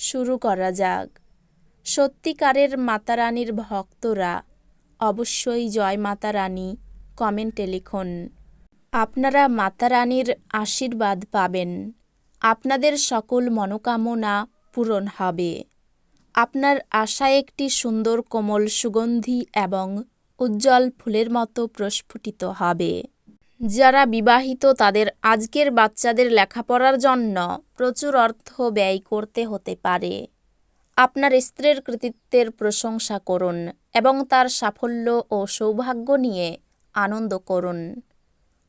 শুরু করা যাক। সত্যিকারের মাতারানীর ভক্তরা অবশ্যই জয় মাতারানী কমেন্টে লিখুন। আপনারা মাতারানীর আশীর্বাদ পাবেন। আপনাদের সকল মনোকামনা পূরণ হবে। আপনার আশা একটি সুন্দর কোমল সুগন্ধি এবং উজ্জ্বল ফুলের মতো প্রস্ফুটিত হবে। যারা বিবাহিত, তাদের আজকের বাচ্চাদের লেখাপড়ার জন্য প্রচুর অর্থ ব্যয় করতে হতে পারে। আপনার স্ত্রীর কৃতিত্বের প্রশংসা করুন এবং তার সাফল্য ও সৌভাগ্য নিয়ে আনন্দ করুন।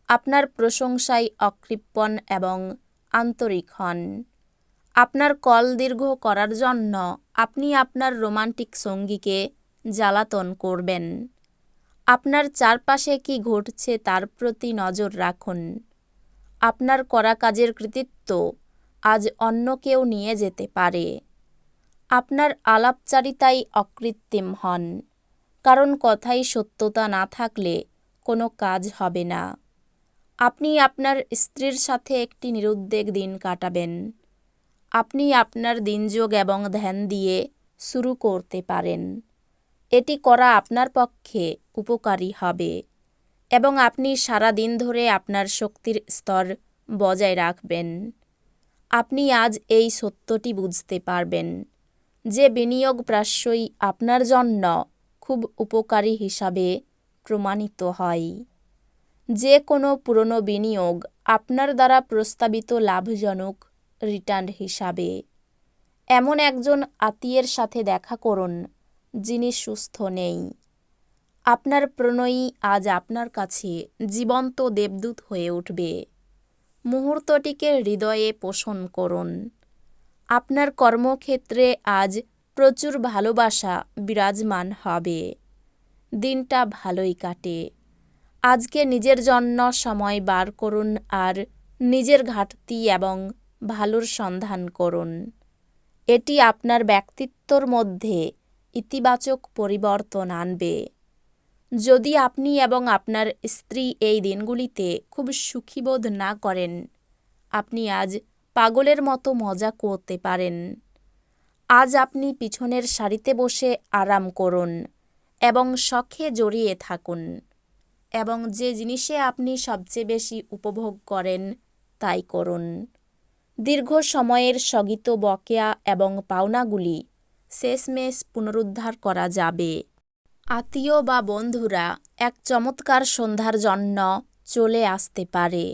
আপনার প্রশংসায় অকৃপণ এবং আন্তরিক হন। আপনার কল দীর্ঘ করার জন্য আপনি আপনার রোমান্টিক সঙ্গীকে জ্বালাতন করবেন। আপনার চারপাশে কি ঘটছে তার প্রতি নজর রাখুন। আপনার করা কাজের কৃতিত্ব আজ অন্য কেউ নিয়ে যেতে পারে। আপনার আলাপচারিতাই অকৃত্রিম হন। কারণ কথাই সত্যতা না থাকলে কোনো কাজ হবে না। আপনি আপনার স্ত্রীর সাথে একটি নিরুদ্বেগ দিন কাটাবেন। আপনি আপনার দিনযোগ এবং ধ্যান দিয়ে শুরু করতে পারেন। এটি করা আপনার পক্ষে উপকারী হবে এবং আপনি সারা দিন ধরে আপনার শক্তির স্তর বজায় রাখবেন। আপনি আজ এই সত্যটি বুঝতে পারবেন যে বিনিয়োগ প্রাশ্যই আপনার জন্য খুব উপকারী হিসাবে প্রমাণিত হয়। যে কোনো পুরনো বিনিয়োগ আপনার দ্বারা প্রস্তাবিত লাভজনক রিটার্ন হিসাবে। এমন একজন আত্মীয়ের সাথে দেখা করুন যিনি সুস্থ নেই। আপনার প্রণয়ী আজ আপনার কাছে জীবন্ত দেবদূত হয়ে উঠবে। মুহূর্তটিকে হৃদয়ে পোষণ করুন। আপনার কর্মক্ষেত্রে আজ প্রচুর ভালোবাসা বিরাজমান হবে। দিনটা ভালোই কাটে। আজকে নিজের জন্য সময় বার করুন আর নিজের ঘাটতি এবং ভালোর সন্ধান করুন। এটি আপনার ব্যক্তিত্বর মধ্যে ইতিবাচক পরিবর্তন আনবে। যদি আপনি এবং আপনার স্ত্রী এই দিনগুলিতে খুব সুখীবোধ না করেন, আপনি আজ পাগলের মতো মজা করতে পারেন। আজ আপনি পিছনের সারিতে বসে আরাম করুন এবং শখে জড়িয়ে থাকুন এবং যে জিনিসে আপনি সবচেয়ে বেশি উপভোগ করেন, তাই করুন। দীর্ঘ সময়ের স্থগিত বকেয়া এবং পাওনাগুলি শেষমেশ পুনরুদ্ধার করা যাবে। আত্মীয় বা বন্ধুরা এক চমৎকার সন্ধ্যার জন্য চলে আসতে পারে।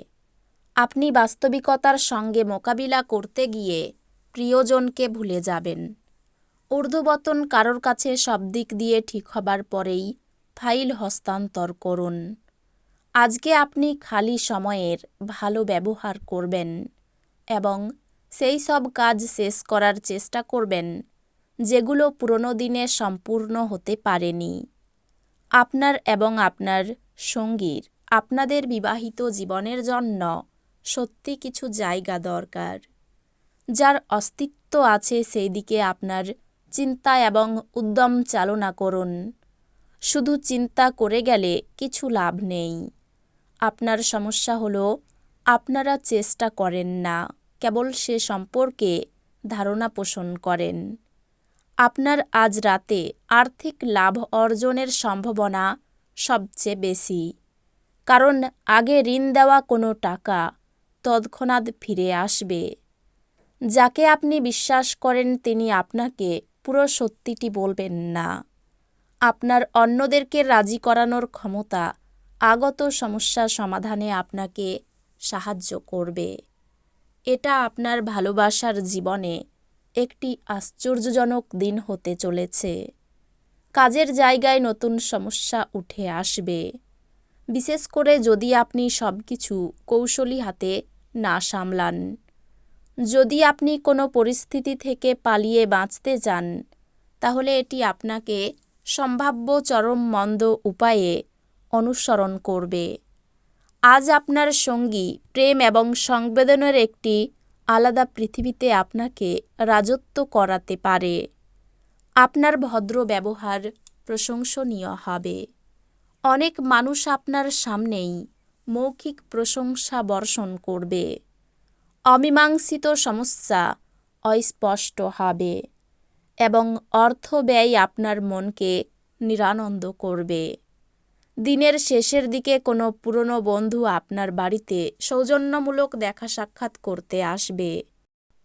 আপনি বাস্তবিকতার সঙ্গে মোকাবিলা করতে গিয়ে প্রিয়জনকে ভুলে যাবেন। ঊর্ধ্ববতন কারোর কাছে সব দিক দিয়ে ঠিক হবার পরেই ফাইল হস্তান্তর করুন। আজকে আপনি খালি সময়ের ভালো ব্যবহার করবেন এবং সেই সব কাজ শেষ করার চেষ্টা করবেন যেগুলো পুরনো দিনে সম্পূর্ণ হতে পারেনি। আপনার এবং আপনার সঙ্গীর, আপনাদের বিবাহিত জীবনের জন্য সত্যি কিছু জায়গা দরকার। যার অস্তিত্ব আছে সেই দিকে আপনার চিন্তা এবং উদ্যম চালনা করুন। শুধু চিন্তা করে গেলে কিছু লাভ নেই। আপনার সমস্যা হলো, আপনারা চেষ্টা করেন না, কেবল সে সম্পর্কে ধারণা পোষণ করেন। আপনার আজ রাতে আর্থিক লাভ অর্জনের সম্ভাবনা সবচেয়ে বেশি। কারণ আগে ঋণ দেওয়া কোনো টাকা তৎক্ষণাৎ ফিরে আসবে। যাকে আপনি বিশ্বাস করেন তিনি আপনাকে পুরো সত্যিটি বলবেন না। আপনার অন্যদেরকে রাজি করানোর ক্ষমতা আগত সমস্যা সমাধানে আপনাকে সাহায্য করবে। এটা আপনার ভালোবাসার জীবনে একটি আশ্চর্যজনক দিন হতে চলেছে। কাজের জায়গায় নতুন সমস্যা উঠে আসবে। বিশেষ করে যদি আপনি সব কিছু কৌশলী হাতে না সামলান। যদি আপনি কোনো পরিস্থিতি থেকে পালিয়ে বাঁচতে চান, তাহলে এটি আপনাকে সম্ভাব্য চরম মন্দ উপায়ে অনুসরণ করবে। আজ আপনার সঙ্গী প্রেম এবং সংবেদনের একটি আলাদা পৃথিবীতে আপনাকে রাজত্ব করাতে পারে। আপনার ভদ্র ব্যবহার প্রশংসনীয় হবে। অনেক মানুষ আপনার সামনেই মৌখিক প্রশংসা বর্ষণ করবে। অমীমাংসিত সমস্যা অস্পষ্ট হবে এবং অর্থ ব্যয় আপনার মনকে নিরানন্দ করবে। দিনের শেষের দিকে কোনো পুরনো বন্ধু আপনার বাড়িতে সৌজন্যমূলক দেখা সাক্ষাৎ করতে আসবে।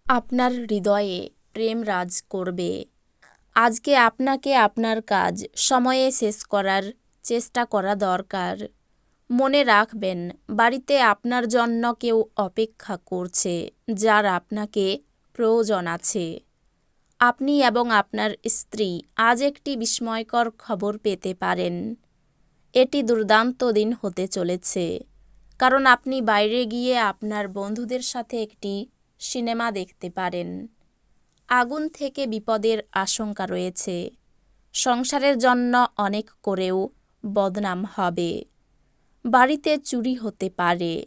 আপনার হৃদয়ে প্রেম রাজ করবে। আজকে আপনাকে আপনার কাজ সময়ে শেষ করার চেষ্টা করা দরকার। মনে রাখবেন, বাড়িতে আপনার জন্য কেউ অপেক্ষা করছে, যার আপনাকে প্রয়োজন আছে। আপনি এবং আপনার স্ত্রী আজ একটি বিস্ময়কর খবর পেতে পারেন। এটি দুর্দান্ত দিন হতে চলেছে। কারণ আপনি বাইরে গিয়ে আপনার বন্ধুদের সাথে একটি সিনেমা দেখতে পারেন। আগুন থেকে বিপদের আশঙ্কা রয়েছে। সংসারের জন্য অনেক করেও বদনাম হবে। বাড়িতে চুরি হতে পারে।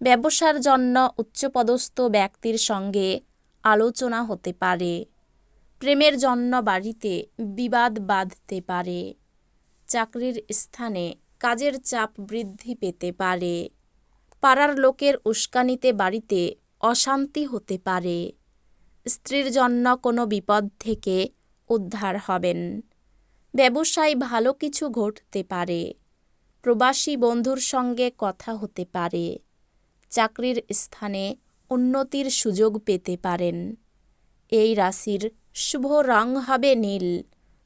ব্যবসার জন্য উচ্চপদস্থ ব্যক্তির সঙ্গে আলোচনা হতে পারে। প্রেমের জন্য বাড়িতে বিবাদ বাঁধতে পারে। চাকরির স্থানে কাজের চাপ বৃদ্ধি পেতে পারে। পাড়ার লোকের উস্কানিতে বাড়িতে অশান্তি হতে পারে। স্ত্রীর জন্য কোনো বিপদ থেকে উদ্ধার হবেন। ব্যবসায় ভালো কিছু ঘটতে পারে। প্রবাসী বন্ধুর সঙ্গে কথা হতে পারে। চাকরির স্থানে উন্নতির সুযোগ পেতে পারেন। এই রাশির শুভ রং হবে নীল।